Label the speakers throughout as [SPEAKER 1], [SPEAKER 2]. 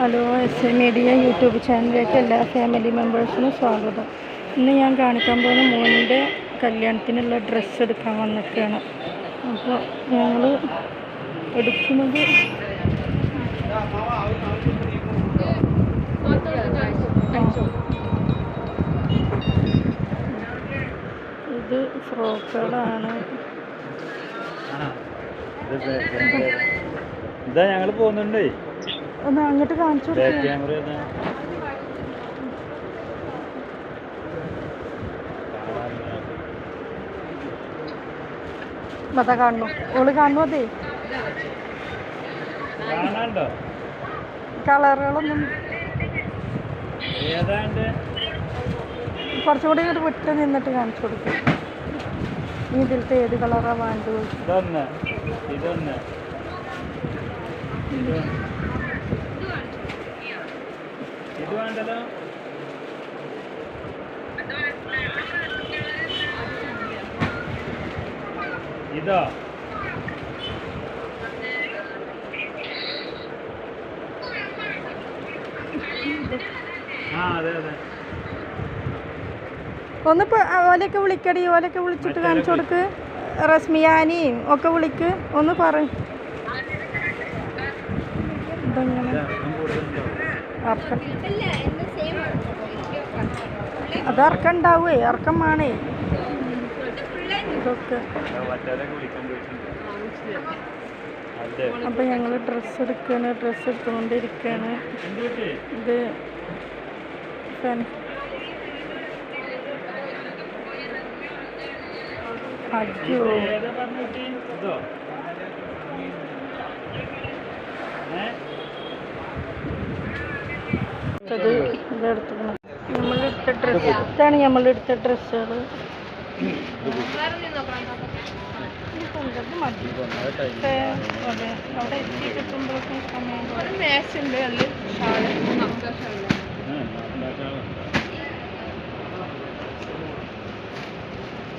[SPEAKER 1] Hello S A media YouTube ചാനലിലേക്ക് എല്ലാ family മെമ്പേഴ്സിനും സ്വാഗതം. ഇന്ന് ഞാൻ കാണിക്കാൻ പോകുന്ന മോനിന്റെ കല്യാണത്തിനുള്ള ഡ്രസ്സ് എടുക്കാൻ വന്നിട്ടാണ് അപ്പോൾ ഞങ്ങൾ എടുക്കുന്നത് ഇത് ഫ്രോക്കുകളാണ്.
[SPEAKER 2] ഇതാ ഞങ്ങൾ പോകുന്നുണ്ടേ.
[SPEAKER 1] ഒന്ന് അങ്ങോട്ട് കാണിച്ചു. അതാ കാണുന്നു. ഓൾ കാണുന്നു അതെ. കളറുകളൊന്നും
[SPEAKER 2] ഏതാണ്ട്?
[SPEAKER 1] കുറച്ചും ഇങ്ങോട്ട് വിട്ട് നിന്നിട്ട് കാണിച്ചു കൊടുക്കും. നീ ഇതിലത്തെ ഏത് കളറാണ് വേണ്ടത്?
[SPEAKER 2] ഇതൊന്ന്. ഇതൊന്ന്. ഇത് ഇത്. ഇതോ
[SPEAKER 1] ഒന്ന് ഓലൊക്കെ വിളിക്കടി ഓലൊക്കെ വിളിച്ചിട്ട് കാണിച്ചു കൊടുക്ക്. റസ്മിയാനിയും ഒക്കെ വിളിക്ക്. ഒന്ന് പറ. ഇതെങ്ങനെ അത് ഇറക്കം ഉണ്ടാവേ ഇറക്കം വേണേ ഇതൊക്കെ. അപ്പം ഞങ്ങൾ ഡ്രസ്സ് എടുക്കുകയാണ് ഡ്രസ്സ് എടുത്തുകൊണ്ടിരിക്കുകയാണ് ഇത് അയ്യോ
[SPEAKER 2] ഏതാ പറഞ്ഞ കുട്ടി ഇതോ ഏ
[SPEAKER 1] ഇത് ഇതെടുത്തുക്കണം നമ്മളെടുത്ത ഡ്രസ്സ് ഇതാണ് നമ്മളെടുത്ത ഡ്രസ്സുകൾ അവിടെ എത്തി കിട്ടുമ്പോഴേക്കും സമയം ഒരു മാച്ചുണ്ട് അതിൽ ഷാൾ.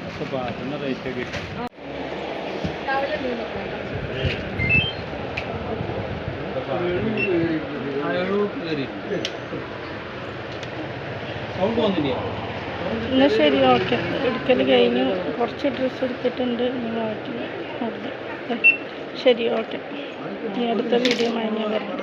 [SPEAKER 2] ഒക്കെ പാട്ടുന്ന റേറ്റ് ഒക്കെ കിട്ടും
[SPEAKER 1] എന്നാൽ ശരി ഓക്കെ. എടുക്കൽ കഴിഞ്ഞു. കുറച്ച് ഡ്രസ്സ് എടുത്തിട്ടുണ്ട്. നിങ്ങൾ അതെ ശരി ഓക്കെ. ഇനി അടുത്ത വീഡിയോ കഴിഞ്ഞ് വരാം